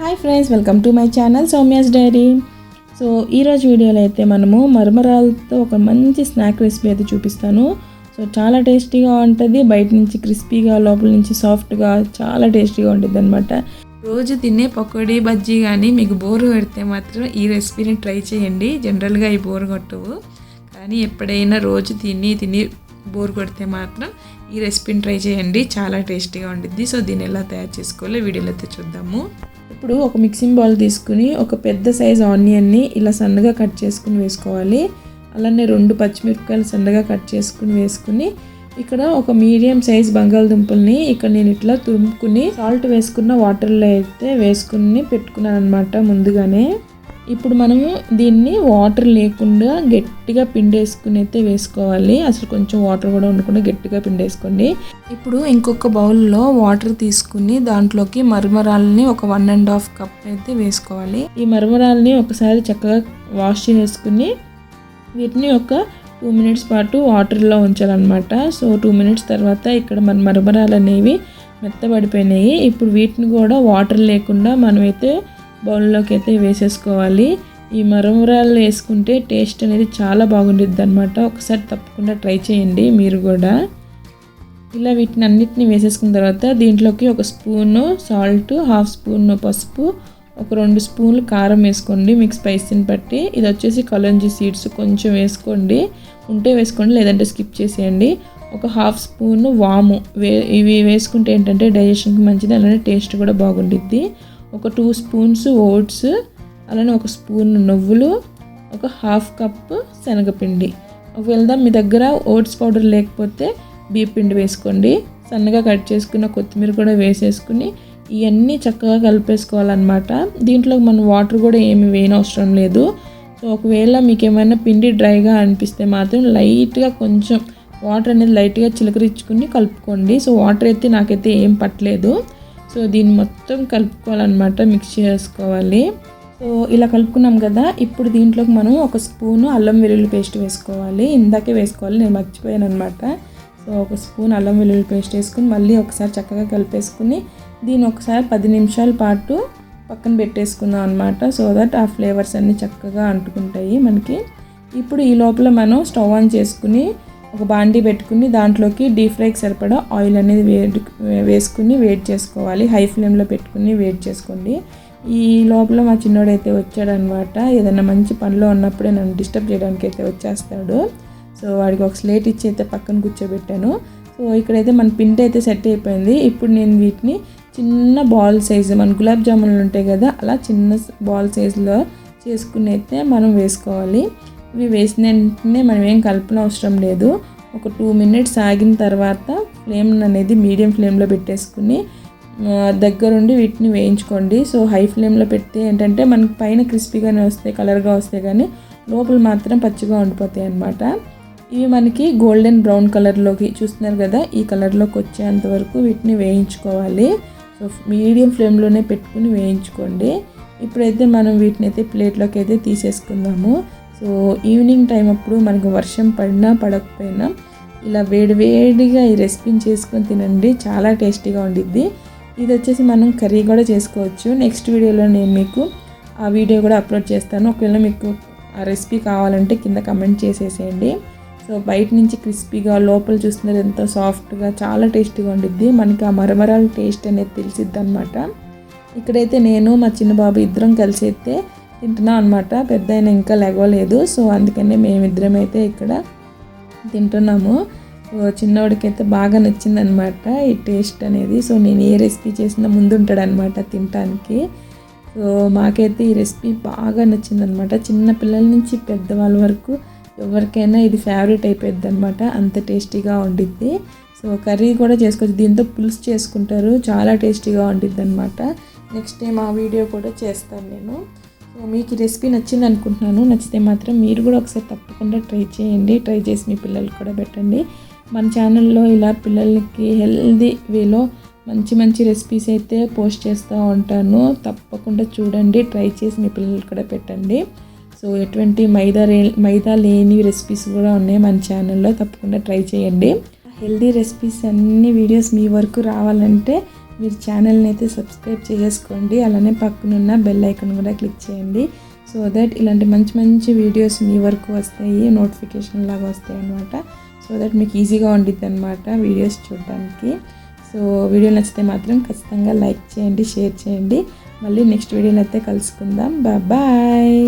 Hi friends welcome to my channel Soumya's diary so ఈరోజు వీడియోలో అయితే మనము మరమరాలతో ఒక మంచి స్నాక్ రెసిపీ అయితే చూపిస్తాను. సో చాలా టేస్టీగా ఉంటుంది బయట నుంచి క్రిస్పీగా లోపల నుంచి సాఫ్ట్గా చాలా టేస్టీగా ఉంటుంది అనమాట రోజు తినే పకోడీ బజ్జీ కానీ మీకు బోరు పెడితే మాత్రం ఈ రెసిపీని ట్రై చేయండి. జనరల్గా ఈ బోరు కొట్టవు. కానీ ఎప్పుడైనా రోజు తిని తిని బోర్ కొడితే మాత్రం ఈ రెసిపీని ట్రై చేయండి. చాలా టేస్టీగా ఉంటుంది సో దీన్ని ఎలా తయారు చేసుకోవాలో వీడియోలో అయితే చూద్దాము. ఇప్పుడు ఒక మిక్సింగ్ బౌల్ తీసుకుని ఒక పెద్ద సైజ్ ఆనియన్ని ఇలా సన్నగా కట్ చేసుకుని వేసుకోవాలి. అలానే రెండు పచ్చిమిరపకాయలు సన్నగా కట్ చేసుకుని వేసుకుని ఇక్కడ ఒక మీడియం సైజ్ బంగాళదుంపల్ని ఇక్కడ నేను ఇట్లా తురుముకుని సాల్ట్ వేసుకున్న వాటర్లో అయితే వేసుకుని పెట్టుకున్నాను అనమాట ముందుగానే. ఇప్పుడు మనము దీన్ని వాటర్ లేకుండా గట్టిగా పిండేసుకుని అయితే వేసుకోవాలి. అసలు కొంచెం వాటర్ కూడా ఉండకుండా గట్టిగా పిండేసుకోండి. ఇప్పుడు ఇంకొక బౌల్లో వాటర్ తీసుకుని దాంట్లోకి మరమరాలని ఒక వన్ అండ్ హాఫ్ కప్ అయితే వేసుకోవాలి. ఈ మరమరాలని ఒకసారి చక్కగా వాష్ చేసుకుని వీటిని ఒక టూ మినిట్స్ పాటు వాటర్లో ఉంచాలన్నమాట. సో టూ మినిట్స్ తర్వాత ఇక్కడ మన మరమరాలు అనేవి మెత్తబడిపోయినాయి. ఇప్పుడు వీటిని కూడా వాటర్ లేకుండా మనమైతే బౌల్లోకి అయితే వేసేసుకోవాలి. ఈ మరమరాలు వేసుకుంటే టేస్ట్ అనేది చాలా బాగుంటుంది అనమాట ఒకసారి తప్పకుండా ట్రై చేయండి మీరు కూడా. ఇలా వీటిని అన్నిటిని వేసేసుకున్న తర్వాత దీంట్లోకి ఒక స్పూను సాల్ట్ హాఫ్ స్పూన్ పసుపు ఒక రెండు స్పూన్లు కారం వేసుకోండి మీకు స్పైసీని బట్టి. ఇది వచ్చేసి కలంజీ సీడ్స్ కొంచెం వేసుకోండి. ఉంటే వేసుకోండి లేదంటే స్కిప్ చేసేయండి. ఒక హాఫ్ స్పూన్ వాము వే ఇవి వేసుకుంటే ఏంటంటే డైజెషన్కి మంచిది అలానే టేస్ట్ కూడా బాగుంటుంది ఒక టూ స్పూన్స్ ఓట్స్ అలానే ఒక స్పూన్ నువ్వులు ఒక హాఫ్ కప్ శనగపిండి. ఒకవేళ మీ దగ్గర ఓట్స్ పౌడర్ లేకపోతే బియ్య పిండి వేసుకోండి. సన్నగా కట్ చేసుకున్న కొత్తిమీర కూడా వేసేసుకుని ఇవన్నీ చక్కగా కలిపేసుకోవాలన్నమాట. దీంట్లో మనం వాటర్ కూడా ఏమి వేయనవసరం లేదు. సో ఒకవేళ మీకు ఏమైనా పిండి డ్రైగా అనిపిస్తే మాత్రం లైట్గా కొంచెం వాటర్ అనేది లైట్గా చిలకరించుకుని కలుపుకోండి. సో వాటర్ అయితే నాకైతే ఏం పట్టలేదు. సో దీన్ని మొత్తం కలుపుకోవాలన్నమాట మిక్స్ చేసుకోవాలి. సో ఇలా కలుపుకున్నాం కదా ఇప్పుడు దీంట్లోకి మనం ఒక స్పూను అల్లం వెల్లుల్లి పేస్ట్ వేసుకోవాలి. ఇందాకే వేసుకోవాలి నేను మర్చిపోయాను అనమాట సో ఒక స్పూన్ అల్లం వెల్లుల్లి పేస్ట్ వేసుకుని మళ్ళీ ఒకసారి చక్కగా కలిపేసుకుని దీన్ని ఒకసారి పది నిమిషాల పాటు పక్కన పెట్టేసుకుందాం అనమాట సో దట్ ఆ ఫ్లేవర్స్ అన్నీ చక్కగా అంటుకుంటాయి మనకి. ఇప్పుడు ఈ లోపల మనం స్టవ్ ఆన్ చేసుకుని ఒక బాండీ పెట్టుకుని దాంట్లోకి డీప్ ఫ్రైకి సరిపడా ఆయిల్ అనేది వేడి వేసుకుని వేడి చేసుకోవాలి. హై ఫ్లేమ్లో పెట్టుకుని వేడి చేసుకోండి. ఈ లోపల మా చిన్నోడైతే వచ్చాడనమాట ఏదైనా మంచి పనిలో ఉన్నప్పుడే నన్ను డిస్టర్బ్ చేయడానికి అయితే వచ్చేస్తాడు. సో వాడికి ఒక స్లేట్ ఇచ్చి అయితే పక్కన కూర్చోబెట్టాను. సో ఇక్కడైతే మన పిండి అయితే సెట్ అయిపోయింది. ఇప్పుడు నేను వీటిని చిన్న బాల్ సైజు మన గులాబ్ జామున్లు ఉంటాయి కదా అలా చిన్న బాల్ సైజులో చేసుకుని అయితే మనం వేసుకోవాలి. ఇవి వేసిన వెంటనే మనం ఏం కలపన అవసరం లేదు. ఒక టూ మినిట్స్ ఆగిన తర్వాత ఫ్లేమ్ అనేది మీడియం ఫ్లేమ్లో పెట్టేసుకుని దగ్గరుండి వీటిని వేయించుకోండి. సో హై ఫ్లేమ్లో పెడితే ఏంటంటే మనకి పైన క్రిస్పీగానే వస్తాయి కలర్గా వస్తాయి కానీ లోపల మాత్రం పచ్చిగా ఉండిపోతాయి అన్నమాట. ఇవి మనకి గోల్డెన్ బ్రౌన్ కలర్లోకి చూస్తున్నారు కదా ఈ కలర్లోకి వచ్చేంత వరకు వీటిని వేయించుకోవాలి. సో మీడియం ఫ్లేమ్లోనే పెట్టుకుని వేయించుకోండి. ఇప్పుడైతే మనం వీటిని అయితే ప్లేట్లోకి అయితే తీసేసుకుందాము. సో ఈవినింగ్ టైం అప్పుడు మనకు వర్షం పడినా పడకపోయినా ఇలా వేడివేడిగా ఈ రెసిపీని చేసుకొని తినండి. చాలా టేస్టీగా ఉండిద్ది. ఇది వచ్చేసి మనం కర్రీ కూడా చేసుకోవచ్చు. నెక్స్ట్ వీడియోలో నేను మీకు ఆ వీడియో కూడా అప్లోడ్ చేస్తాను. ఒకవేళ మీకు ఆ రెసిపీ కావాలంటే కింద కమెంట్ చేసేసేయండి. సో బయట నుంచి క్రిస్పీగా లోపల చూస్తున్నది ఎంతో సాఫ్ట్గా చాలా టేస్టీగా ఉండిద్ది. మనకి ఆ మరమరాల టేస్ట్ అనేది తెలిసిద్ది అనమాట ఇక్కడైతే నేను మా చిన్న బాబు ఇద్దరం కలిసి అయితే తింటున్నాం అనమాట పెద్ద ఆయన ఇంకా లెగవలేదు సో అందుకనే మేమిద్దరం అయితే ఇక్కడ తింటున్నాము. చిన్నవాడికైతే బాగా నచ్చిందనమాట ఈ టేస్ట్ అనేది. సో నేను ఏ రెసిపీ చేసినా ముందు ఉంటాడనమాట తినటానికి సో మాకైతే ఈ రెసిపీ బాగా నచ్చిందనమాట చిన్న పిల్లల నుంచి పెద్దవాళ్ళ వరకు ఎవరికైనా ఇది ఫేవరెట్ అయిపోద్ది అనమాట అంత టేస్టీగా ఉండిద్ది. సో కర్రీ కూడా చేసుకోవచ్చు. దీంతో పులుసు చేసుకుంటారు. చాలా టేస్టీగా ఉండిద్ది అనమాట నెక్స్ట్ టైం ఆ వీడియో కూడా చేస్తాను నేను. సో మీకు ఈ రెసిపీ నచ్చింది అనుకుంటున్నాను. నచ్చితే మాత్రం మీరు కూడా ఒకసారి తప్పకుండా ట్రై చేయండి. ట్రై చేసి మీ పిల్లలకి కూడా పెట్టండి. మన ఛానల్లో ఇలా పిల్లలకి హెల్దీ వేలో మంచి మంచి రెసిపీస్ అయితే పోస్ట్ చేస్తూ ఉంటాను. తప్పకుండా చూడండి. ట్రై చేసి మీ పిల్లలకి కూడా పెట్టండి. సో ఎటువంటి మైదా రే మైదా లేని రెసిపీస్ కూడా ఉన్నాయి మన ఛానల్లో. తప్పకుండా ట్రై చేయండి. హెల్దీ రెసిపీస్ అన్ని వీడియోస్ మీ వరకు రావాలంటే మీరు ఛానల్ని అయితే సబ్స్క్రైబ్ చేసుకోండి. అలానే పక్కనున్న బెల్ ఐకాన్ కూడా క్లిక్ చేయండి. సో దట్ ఇలాంటి మంచి మంచి వీడియోస్ మీ వరకు వస్తాయి. నోటిఫికేషన్ లాగా వస్తాయి అన్నమాట. సో దట్ మీకు ఈజీగా ఉండిద్ది అనమాట వీడియోస్ చూడడానికి. సో వీడియో నచ్చితే మాత్రం ఖచ్చితంగా లైక్ చేయండి షేర్ చేయండి. మళ్ళీ నెక్స్ట్ వీడియోని అయితే కలుసుకుందాం. బాయ్